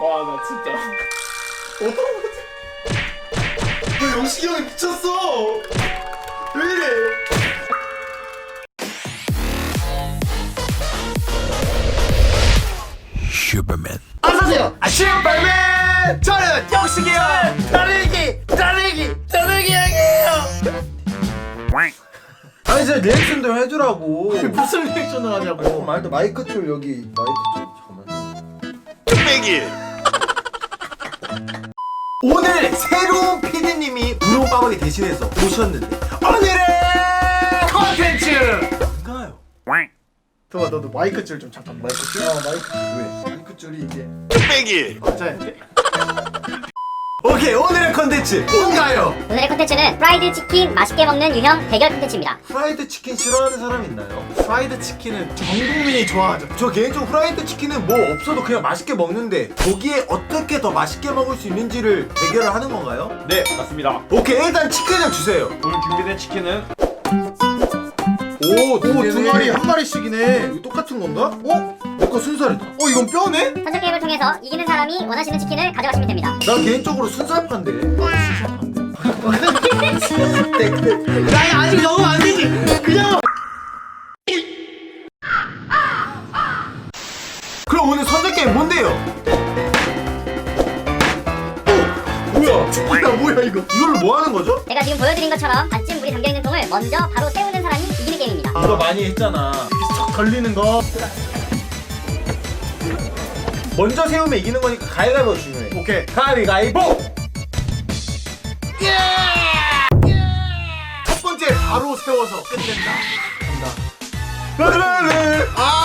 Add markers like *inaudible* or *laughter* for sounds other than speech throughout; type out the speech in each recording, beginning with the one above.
와 나 진짜 왜 영식이 형이 미쳤어? 왜 이래? 아 슈퍼맨 저는 영식이 형 다르기 다르기 다르기 형이에요 아니 진짜 리액션 좀 해주라고. *laughs* 무슨 리액션을 하냐고 말도 마이크 줄 여기 마이크 줄 잠깐만. 뚝배기 오늘 새로운 피디님이 우롱빠박이 대신해서 오셨는데 오늘의 컨텐츠 뭔가요? 도아 너도 마이크 줄 좀 잠깐 마이크 줄? 아 마이크 줄 왜? 마이크 줄이 이게. 뚝배기 맞아야 오케이 오늘의 컨텐츠 뭔가요? 오늘의 콘텐츠는 프라이드 치킨 맛있게 먹는 유형 대결 콘텐츠입니다. 프라이드 치킨 싫어하는 사람 있나요? 프라이드 치킨은 전 국민이 좋아하죠 저 개인적으로 프라이드 치킨은 뭐 없어도 그냥 맛있게 먹는데 거기에 어떻게 더 맛있게 먹을 수 있는지를 대결을 하는 건가요? 네 맞습니다 오케이 일단 치킨을 주세요. 오늘 준비된 치킨은 오, 오두 마리 한 마리씩이네 이거 똑같은 건가? 어? 내거 순살이다. 어 이건 뼈네? 선적 게임을 통해서 이기는 사람이 원하시는 치킨을 가져가시면 됩니다. 난 개인적으로 순살파인데. 야 아직 너무 안 되지 그냥 그럼 오늘 선택 게임 뭔데요? 오, 뭐야? 치킨이다 뭐야 이거? 이걸로 뭐 하는 거죠? 제가 지금 보여드린 것처럼 반쯤 물이 담겨있는 통을 먼저 바로 사람 이. 이거 많이 했잖아. 척 걸리는 거 먼저 세우면 이기는 거니까 가위바위보 중요해. 오케이 가위바위보. 예! 첫 번째 바로 세워서 끝낸다 라라라. 아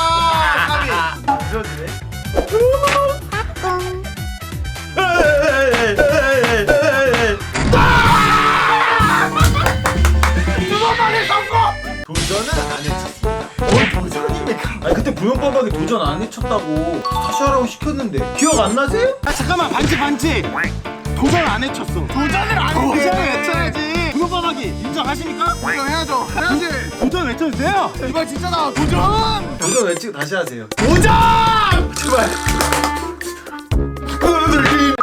부용빠박이 도전 안 해쳤다고 다시 하라고 시켰는데 기억 안 나세요? 아 잠깐만 반지 반지. 도전 안 해쳤어. 도전을 안 했어 도전을 외쳐야지. 구호바닥이 인정하십니까? 인정해야죠. 해야지. 도전 외쳐주세요? 이발 진짜다 도전! 도전 외치고 다시 하세요. 도전! 제발. *laughs*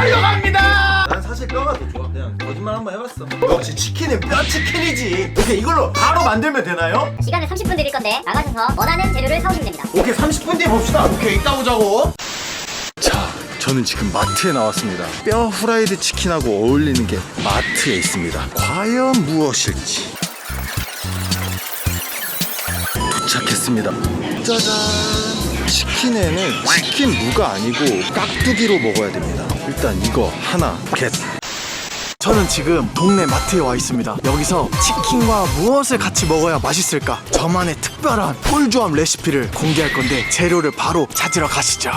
순살로 갑니다 난 사실 뼈가 더 좋아. 그냥 거짓말 한번 해봤어. 역시 치킨은 뼈 치킨이지. 오케이 이걸로 바로 만들면 되나요? 시간은 30분 드릴 건데 나가셔서 원하는 재료를 사오시면 됩니다. 오케이 30분 뒤에 봅시다. 오케이 이따 보자고 자, 저는 지금 마트에 나왔습니다. 뼈 후라이드 치킨하고 어울리는 게 마트에 있습니다. 과연 무엇일지. 도착했습니다. 짜잔. 치킨에는 치킨 무가 아니고 깍두기로 먹어야 됩니다. 일단 이거 하나 겟. 저는 지금 동네 마트에 와 있습니다. 여기서 치킨과 무엇을 같이 먹어야 맛있을까? 저만의 특별한 꿀조합 레시피를 공개할 건데 재료를 바로 찾으러 가시죠.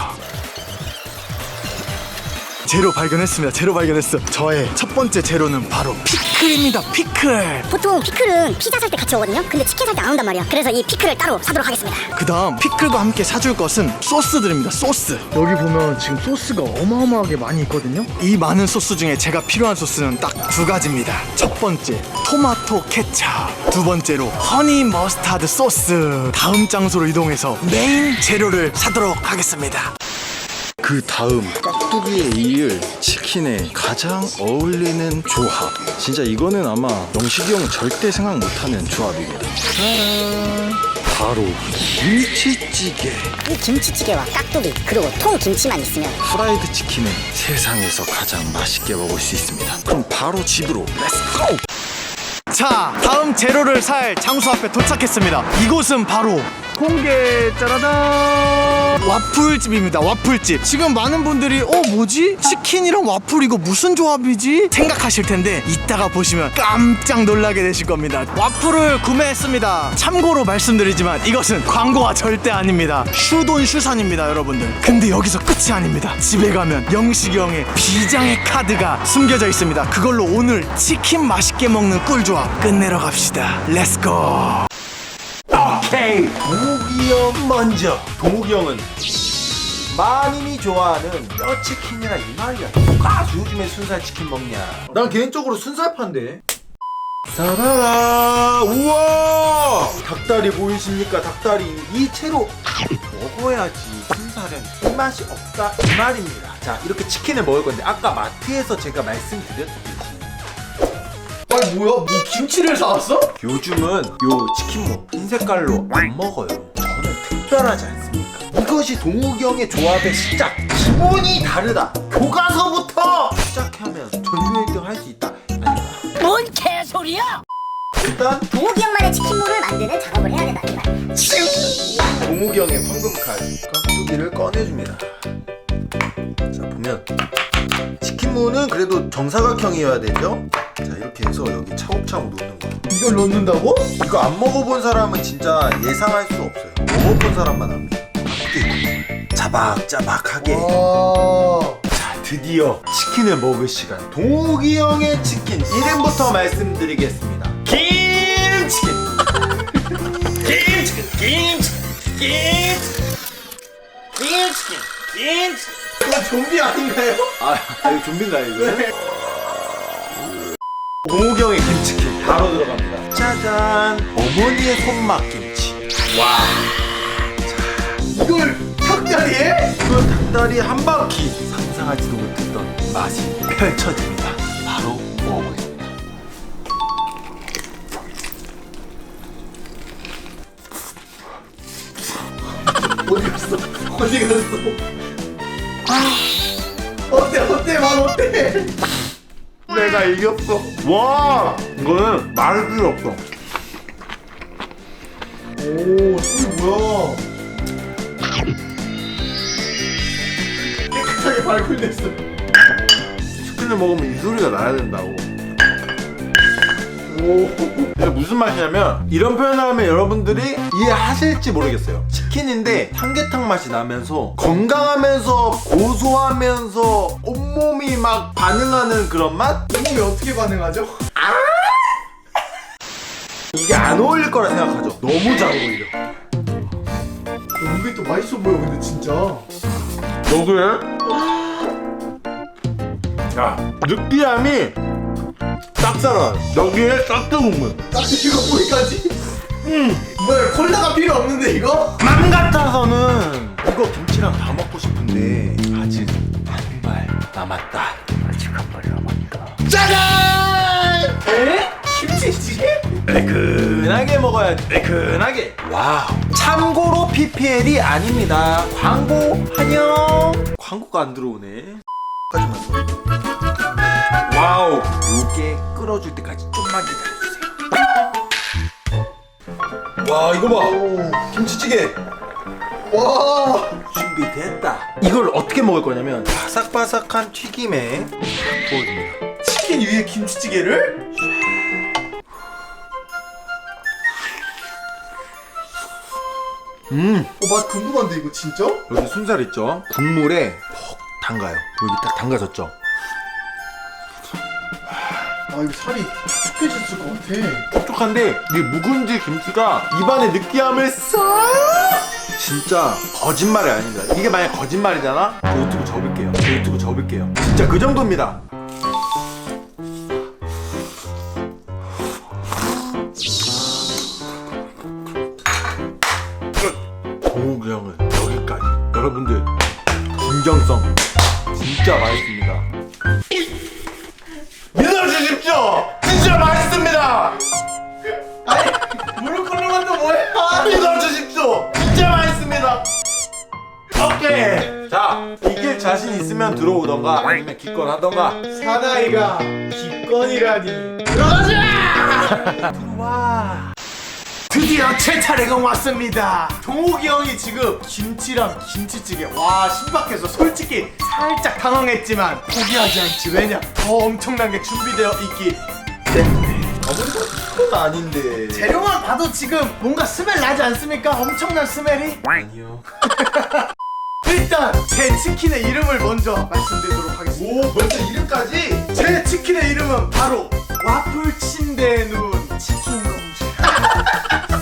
재료 발견했습니다. 재료 발견했어. 저의 첫 번째 재료는 바로 피클입니다. 피클. 보통 피클은 피자 살 때 같이 오거든요. 근데 치킨 살 때 안 온단 말이야. 그래서 이 피클을 따로 사도록 하겠습니다. 그 다음 피클과 함께 사줄 것은 소스들입니다 소스 여기 보면 지금 소스가 어마어마하게 많이 있거든요 이 많은 소스 중에 제가 필요한 소스는 딱 두 가지입니다 첫 번째 토마토 케찹 두 번째로 허니 머스타드 소스 다음 장소로 이동해서 메인 재료를 사도록 하겠습니다 그 다음 깍두기에 이을 치킨에 가장 어울리는 조합. 진짜 이거는 아마 영식이 형은 절대 생각 못하는 조합입니다. 짜란. 바로 김치찌개. 이 김치찌개와 깍두기 그리고 통김치만 있으면 프라이드 치킨은 세상에서 가장 맛있게 먹을 수 있습니다. 그럼 바로 집으로 렛츠고! 자 다음 재료를 살 장소 앞에 도착했습니다. 이곳은 바로 공개 짜라단 와플집입니다 와플집. 지금 많은 분들이 어 뭐지? 치킨이랑 와플 이거 무슨 조합이지? 생각하실 텐데 이따가 보시면 깜짝 놀라게 되실 겁니다. 와플을 구매했습니다. 참고로 말씀드리지만 이것은 광고가 절대 아닙니다. 슈돈 슈산입니다 여러분들. 근데 여기서 끝이 아닙니다. 집에 가면 영식이 형의 비장의 카드가 숨겨져 있습니다. 그걸로 오늘 치킨 맛있게 먹는 꿀조합 끝내러 갑시다. 렛츠고 오케이. 동욱이 형 먼저. 동욱이 형은? 많이이 좋아하는 뼈치킨이라 이 말이야. 누가 요즘에 순살 치킨 먹냐. 난 개인적으로 순살파인데. 사라라 우와! 닭다리 보이십니까? 닭다리. 이 채로 먹어야지 순살은 이 맛이 없다. 이 말입니다. 자 이렇게 치킨을 먹을 건데 아까 마트에서 제가 말씀드렸듯이 아니 뭐야? 뭐 김치를 사왔어? 요즘은 요 치킨무 흰 색깔로 안 먹어요 저는 특별하지 않습니까 이것이 동욱이 형의 조합의 시작 기본이 다르다 교과서부터 시작하면 전교 1등 할 수 있다 뭔 개소리야? 일단 동욱이 형만의 치킨물을 만드는 작업을 해야 된다 이 말. 동욱이 형의 황금 칼 깍두기를 꺼내줍니다. 자 보면 치킨무는 그래도 정사각형이어야 되죠? 자 이렇게 해서 여기 차곡차곡 놓는 거. 이걸 넣는다고? 이거 안 먹어본 사람은 진짜 예상할 수 없어요. 먹어본 사람만 합니다. 자박자박하게. 와. 자 드디어 치킨을 먹을 시간. 동욱이 형의 치킨 이름부터 말씀드리겠습니다. 김치킨. 김치킨. 김치킨. 김치킨. 김치킨. 김치킨. 이거 좀비 아닌가요? 아, 아 이거 좀비인가요 이거? 동욱이 형의 김치킨 바로 들어갑니다. 짜잔. 어머니의 손맛 김치. 와. 이걸 닭다리에? 그 닭다리 한 바퀴 상상하지도 못했던 맛이 펼쳐집니다. 바로 먹어보겠습니다. 어디 갔어? 어디 갔어? 아. 어때 어때 맛 어때? 내가 이겼어. 와, 이거는 말할 필요 없어. 오 소리 뭐야? 깨끗하게 발굴됐어. 치킨을 먹으면 이 소리가 나야 된다고. 오. 이게 무슨 맛이냐면 이런 표현을 하면 여러분들이 이해하실지 모르겠어요. 치킨인데 삼계탕 맛이 나면서 건강하면서 고소하면서 온몸이 막 반응하는 그런 맛? 몸이 어떻게 반응하죠? 이게 안 어울릴 거라 생각하죠. 너무 잘 어울려. 이게 또 맛있어 보여 근데 진짜. 여기에 야 느끼함이 딱 살아. 여기에 싹두 국물. 딱 이거 뭐까지? 음. 뭐야 콜라가 필요 없는데 이거? 맘 같아서는 이거 김치랑 다 먹고 싶은데 아직 한 발 남았다. 아직 한 발 남았다. 짜잔! 에? 김치찌개? 매끈하게 먹어야 돼. 매끈하게. 와우. 참고로 PPL이 아닙니다. 광고 안녕. 광고가 안 들어오네. 까지만 써. 와우. 요게 끓어줄 때까지 좀만 기다려주세요. 와 이거 봐. 김치찌개. 와. 준비됐다. 이걸 어떻게 먹을 거냐면 바삭바삭한 튀김에 부어줍니다. 치킨 위에 김치찌개를? 음. 어, 맛 궁금한데 이거 진짜? 여기 순살 있죠? 국물에 푹 담가요. 여기 딱 담가졌죠? 아 이거 살이 촉촉해졌을 것 같아. 촉촉한데 이 묵은지 김치가 입안에 느끼함을 싹 진짜 거짓말이 아닙니다. 이게 만약 거짓말이잖아? 저 유튜브 접을게요. 저 유튜브 접을게요. 진짜 그 정도입니다. 믿어주십시오. 진짜 맛있습니다. 무릎 꿇는건또 뭐야? 믿어주십시오. 진짜 맛있습니다. 오케이. 자, 이길 자신 있으면 들어오던가 아니면 기권 하던가. 사나이가 기권이라니. *laughs* 와. 드디어 제 차례가 왔습니다. 동욱이 형이 지금 김치랑 김치찌개 와 신박해서 솔직히 살짝 당황했지만 포기하지 않지 왜냐 더 엄청난 게 준비되어 있기 때문에 그건 아닌데. 재료만 봐도 지금 뭔가 스멜 나지 않습니까? 엄청난 스멜이 아니요. *laughs* 일단 제 치킨의 이름을 먼저 말씀드리도록 하겠습니다 오, 벌써 이름까지? 제 치킨의 이름은 바로 와플 침대에 누운 치킨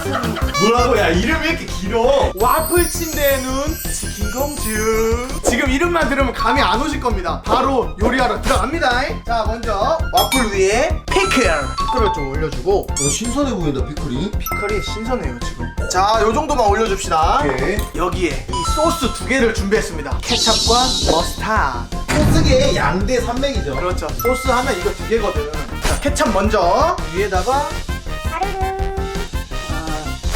뭐라고? 야, 이름이 왜 이렇게 길어? 와플 침대에 누운 치킨 공주 지금 이름만 들으면 감이 안 오실 겁니다. 바로 요리하러 들어갑니다. 자, 먼저 와플 위에 피클. 피클을 좀 올려주고 어, 신선해 보인다 피클이 피클이 신선해요 지금. 자, 요 정도만 올려줍시다. 오케이 여기에 이 소스 두 개를 준비했습니다. 케찹과 머스타드. 소스계 양대 산맥이죠 그렇죠. 소스 하면 이거 두 개거든. 자, 케찹 먼저 위에다가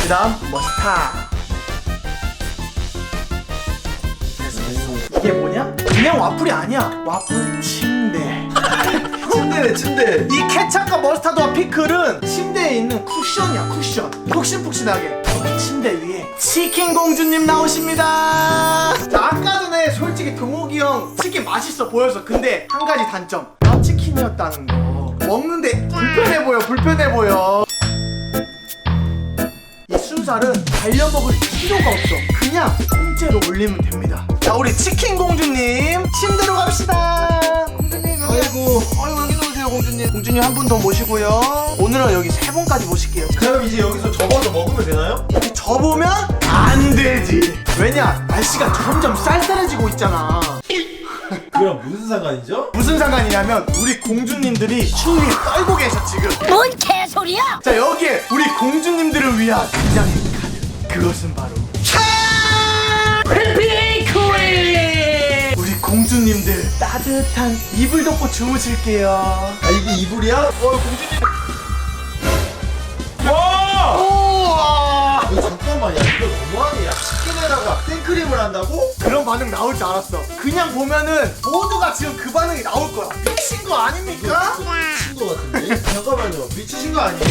그 다음 머스타드. 됐어, 됐어. 이게 뭐냐? 그냥 와플이 아니야. 와플 침대. *laughs* 침대네 침대 이 케찹과 머스타드와 피클은 침대에 있는 쿠션이야 쿠션 푹신푹신하게 침대 위에 치킨 공주님 나오십니다 자 아까 전에 솔직히 동욱이 형 치킨 맛있어 보여서 근데 한 가지 단점 나 치킨이었다는 거 먹는데 불편해 보여 불편해 보여 이 순살은 달려 먹을 필요가 없어. 그냥 통째로 올리면 됩니다. 자 우리 치킨 공주님 침대로 갑시다. 공주님 여기 아이고 아이고 여기 놓으세요 공주님. 공주님 한 분 더 모시고요. 오늘은 여기 세 분까지 모실게요. 그럼 이제 여기서 접어서 먹으면 되나요? 접으면 안 되지. 왜냐 날씨가 점점 쌀쌀해지고 있잖아 그럼 무슨 상관이죠? 무슨 상관이냐면 우리 공주님들이 추위에 떨고 계셔 지금 뭔 개소리야? 자 여기에 우리 공주님들을 위한 비장의 카드 그것은 바로 해피코이 우리 공주님들 따뜻한 이불 덮고 주무실게요 아 이게 이불이야? 어 공주님 생크림을 한다고? 그런 반응 나올 줄 알았어 그냥 보면은 모두가 지금 그 반응이 나올 거야 미친 거 아닙니까? 미친 거 같은데? 잠깐만요 미치신 거 아니에요?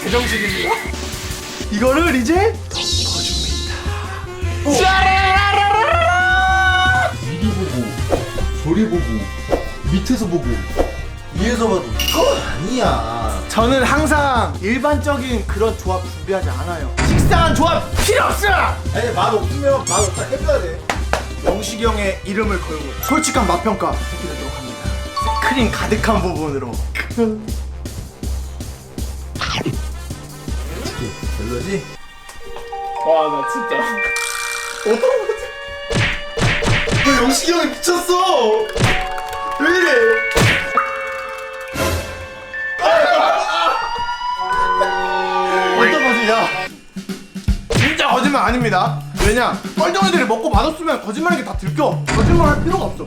제정신입니다 이거를 이제 넣어줍니다 짜라라라라라 미리 보고 소리 보고 밑에서 보고 위에서 봐도 이건 아니야 저는 항상 일반적인 그런 조합 준비하지 않아요 식상한 조합 필요 없어! 아니 맛 없으면 맛 없다 해줘야 돼. 영식이 형의 이름을 걸고 솔직한 맛 평가 해드리도록 합니다. 크림 가득한 부분으로. 별로지? 와 나 진짜? 너 영식이 형이 미쳤어! 왜 이래 아닙니다. 왜냐? 뻘덩이들이 먹고 맛없으면 거짓말인 게다 들켜. 거짓말 할 필요가 없어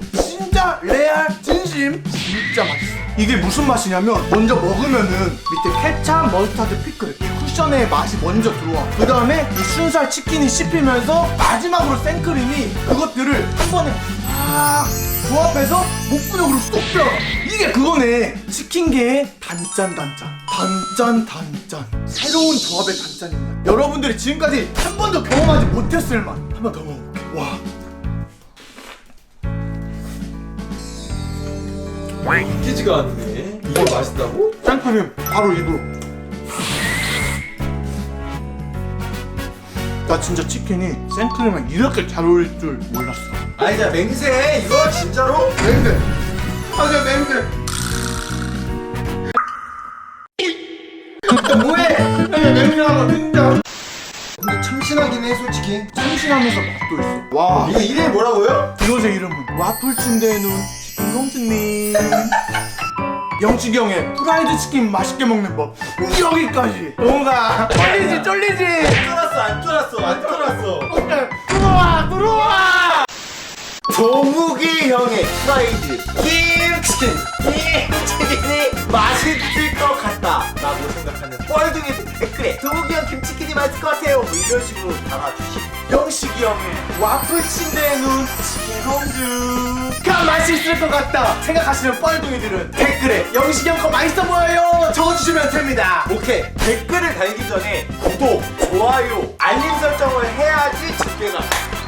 진짜 레알 진심? 진짜 맛있어. 이게 무슨 맛이냐면 먼저 먹으면은 밑에 케찹 머스타드 피클 이 쿠션의 맛이 먼저 들어와. 그 다음에 이 순살 치킨이 씹히면서 마지막으로 생크림이 그것들을 한 번에 팍 조합해서 목구멍으로 쏙 들어가. 이게 그거네. 치킨계의 단짠 단짠. 단짠 단짠. 새로운 조합의 단짠입니다. 여러분들이 지금까지 한 번도 경험하지 못했을 맛. 한 번 더 먹어 웃기지가 않네. 이게 맛있다고? 생크림 바로 입으로. 나 진짜 치킨이 생크림에 이렇게 잘 어울릴 줄 몰랐어. 아니 자 맹세. 이거 진짜로? 맹세. 아저 맹세. 뭐해? 맹세하고 진짜 근데 참신하긴 해 솔직히. 참신하면서 맛도 있어. 와. 이거 이름이 뭐라고요? 이것의 이름은 와플 침대의 눈 영식이 형의 프라이드 치킨 맛있게 먹는 법. 여기까지. 뭔가 쫄리지 쫄리지. 쫄았어 안 쫄았어 안 쫄았어. 들어와 들어와. 도무기 형의 프라이드 김치킨. 김치킨이 맛있을 것 같다 라고 생각하는 뻘둥이들 댓글에 도무기 형 김치킨이 맛있을 것 같아요. 뭐 이런 식으로 달아주시고. 영식이 형의 와플 침대의 눈 치킨 공주 가 맛있을 것 같다. 생각하시는 뻘둥이들은 댓글에 영식이 형거 맛있어 보여요. 적어주시면 됩니다. 오케이. 댓글을 달기 전에 구독, 좋아요, 알림 설정을 해야지 집계가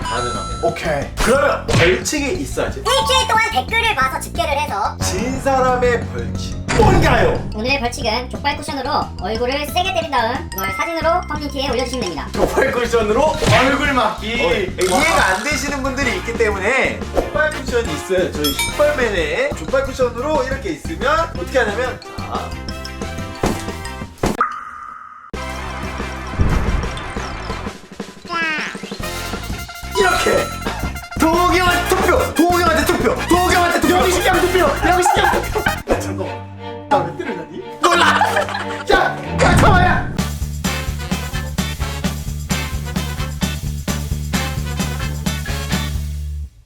가능합니다. 오케이. 그러면 벌칙이 있어야지. 일주일 동안 댓글을 봐서 집계를 해서. 진 사람의 벌칙 뭔가요? 오늘의 벌칙은 족발 쿠션으로 얼굴을 세게 때린 다음 이걸 사진으로 커뮤니티에 올려주시면 됩니다. 족발 쿠션으로 얼굴 맞기. 어, 예. 이해가 안 되시는 분들이 있기 때문에 족발 쿠션이 있어요. 저희 족발맨에 족발 쿠션으로 이렇게 있으면 어떻게 하냐면 자. 이렇게. 도겸한테 투표 도겸한테 투표 도겸한테 투표. 여기 신경 투표 여기 신경 투표.